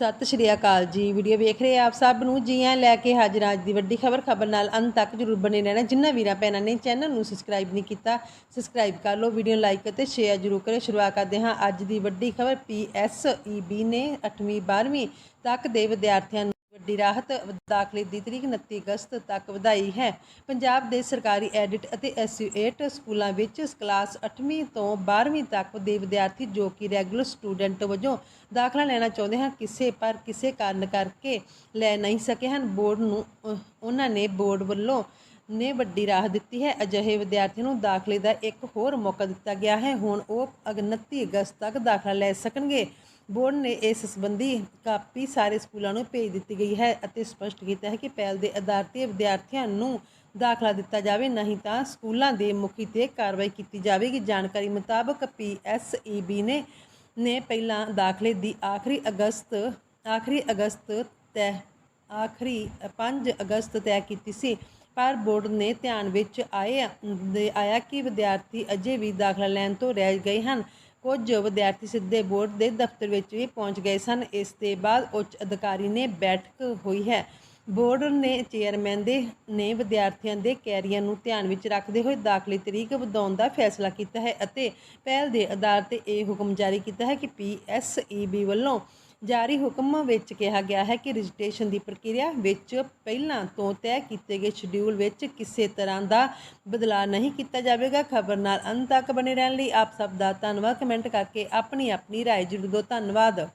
ਸਤਿ ਸ਼੍ਰੀ ਅਕਾਲ ਜੀ। ਵੀਡੀਓ ਵੇਖ ਰਹੇ ਆਪ ਸਭ ਨੂੰ? ਜੀ ਆਇਆਂ ਲੈ ਕੇ ਹਾਜ਼ਰ ਅੱਜ ਦੀ ਵੱਡੀ ਖਬਰ। ਖਬਰ ਨਾਲ ਅੰਤ ਤੱਕ ਜਰੂਰ ਬਣੇ ਰਹਿਣਾ। ਜਿੰਨਾ ਵੀਰਾਂ ਭੈਣਾਂ ਨੇ ਚੈਨਲ ਨੂੰ ਸਬਸਕ੍ਰਾਈਬ ਨਹੀਂ ਕੀਤਾ ਸਬਸਕ੍ਰਾਈਬ ਕਰ ਲਓ ਵੀਡੀਓ ਲਾਈਕ ਅਤੇ ਸ਼ੇਅਰ ਜਰੂਰ ਕਰਿਓ। ਸ਼ੁਰੂਆਤ ਕਰਦੇ ਹਾਂ ਅੱਜ ਦੀ ਵੱਡੀ ਖਬਰ। ਪੀਐਸਈਬੀ ਨੇ 8ਵੀਂ 12ਵੀਂ ਤੱਕ ਦੇ ਵਿਦਿਆਰਥੀਆਂ ਵੱਡੀ ਰਾਹਤ ਦਾਖਲੇ ਦੀ ਤਰੀਕ 29 ਅਗਸਤ ਤੱਕ ਵਧਾਈ ਹੈ। ਪੰਜਾਬ ਦੇ ਸਰਕਾਰੀ ਐਡਿਟ ਅਤੇ ਐਸੋਸੀਏਟ ਸਕੂਲਾਂ ਵਿੱਚ ਕਲਾਸ 8ਵੀਂ ਤੋਂ 12ਵੀਂ ਤੱਕ ਦੇ ਵਿਦਿਆਰਥੀ ਜੋ ਕਿ ਰੈਗੂਲਰ ਸਟੂਡੈਂਟ ਵਜੋਂ ਦਾਖਲਾ ਲੈਣਾ ਚਾਹੁੰਦੇ ਹਨ, ਕਿਸੇ ਪਰ ਕਿਸੇ ਕਾਰਨ ਕਰਕੇ ਲੈ ਨਹੀਂ ਸਕੇ ਹਨ। ਬੋਰਡ ਨੂੰ ਉਹਨਾਂ ਨੇ ਬੋਰਡ ਵੱਲੋਂ ਨੇ ਵੱਡੀ ਰਾਹ ਦਿੱਤੀ ਹੈ। ਅਜਿਹੇ ਵਿਦਿਆਰਥੀਆਂ ਨੂੰ ਦਾਖਲੇ ਦਾ ਇੱਕ ਹੋਰ ਮੌਕਾ ਦਿੱਤਾ ਗਿਆ ਹੈ। ਹੁਣ ਉਹ ਅਗ- 29 ਅਗਸਤ ਤੱਕ ਦਾਖਲਾ ਲੈ ਸਕਣਗੇ। ਬੋਰਡ ਨੇ ਇਸ ਸੰਬੰਧੀ ਕਾਪੀ ਸਾਰੇ ਸਕੂਲਾਂ ਨੂੰ ਭੇਜ ਦਿੱਤੀ ਗਈ ਹੈ ਅਤੇ ਸਪਸ਼ਟ ਕੀਤਾ ਹੈ ਕਿ ਪਹਿਲ ਦੇ ਆਧਾਰ ਤੇ ਵਿਦਿਆਰਥੀਆਂ ਨੂੰ ਦਾਖਲਾ ਦਿੱਤਾ ਜਾਵੇ, ਨਹੀਂ ਤਾਂ ਸਕੂਲਾਂ ਦੇ ਮੁਖੀ ਤੇ ਕਾਰਵਾਈ ਕੀਤੀ ਜਾਵੇਗੀ। ਜਾਣਕਾਰੀ ਮੁਤਾਬਕ ਪੀਐਸਈਬੀ ਨੇ ਨੇ ਪਹਿਲਾਂ ਦਾਖਲੇ ਦੀ ਆਖਰੀ ਅਗਸਤ ਆਖਰੀ ਅਗਸਤ ਤੈ, ਆਖਰੀ 5 ਅਗਸਤ ਤੈਅ ਕੀਤੀ ਸੀ, ਪਰ ਬੋਰਡ ਨੇ ਧਿਆਨ ਵਿੱਚ ਆਏ ਦੇ ਆਇਆ ਕਿ ਵਿਦਿਆਰਥੀ ਅਜੇ ਵੀ ਦਾਖਲਾ ਲੈਣ ਤੋਂ ਰਹਿ ਗਏ ਹਨ। ਕੁਝ ਵਿਦਿਆਰਥੀ ਸਿੱਧੇ ਬੋਰਡ ਦੇ ਦਫ਼ਤਰ ਵਿੱਚ ਵੀ ਪਹੁੰਚ ਗਏ ਸਨ। ਇਸ ਦੇ ਬਾਅਦ ਉੱਚ ਅਧਿਕਾਰੀ ਨੇ ਬੈਠਕ ਹੋਈ ਹੈ। ਬੋਰਡ ਨੇ ਚੇਅਰਮੈਨ ਦੇ ਨੇ ਵਿਦਿਆਰਥੀਆਂ ਦੇ ਕੈਰੀਅਰ ਨੂੰ ਧਿਆਨ ਵਿੱਚ ਰੱਖਦੇ ਹੋਏ ਦਾਖਲੇ ਤਰੀਕ ਵਧਾਉਣ ਦਾ ਫੈਸਲਾ ਕੀਤਾ ਹੈ ਅਤੇ ਪਹਿਲ ਦੇ ਆਧਾਰ ਤੇ ਇਹ ਹੁਕਮ ਜਾਰੀ ਕੀਤਾ ਹੈ ਕਿ ਪੀਐਸਈਬੀ ਵੱਲੋਂ ਜਾਰੀ ਹੁਕਮ ਵਿੱਚ ਕਿਹਾ ਗਿਆ ਹੈ ਕਿ ਰਜਿਸਟ੍ਰੇਸ਼ਨ ਦੀ ਪ੍ਰਕਿਰਿਆ ਵਿੱਚ ਪਹਿਲਾਂ ਤੋਂ ਤੈਅ ਕੀਤੇ ਗਏ ਸ਼ਡਿਊਲ ਵਿੱਚ ਕਿਸੇ ਤਰ੍ਹਾਂ ਦਾ ਬਦਲਾਅ ਨਹੀਂ ਕੀਤਾ ਜਾਵੇਗਾ ਖਬਰ ਨਾਲ ਅੰਤ ਤੱਕ ਬਣੇ ਰਹਿਣ ਲਈ ਆਪ ਸਭ ਦਾ ਧੰਨਵਾਦ ਕਮੈਂਟ ਕਰਕੇ ਆਪਣੀ ਆਪਣੀ رائے ਜ਼ਰੂਰ ਦਿਓ ਧੰਨਵਾਦ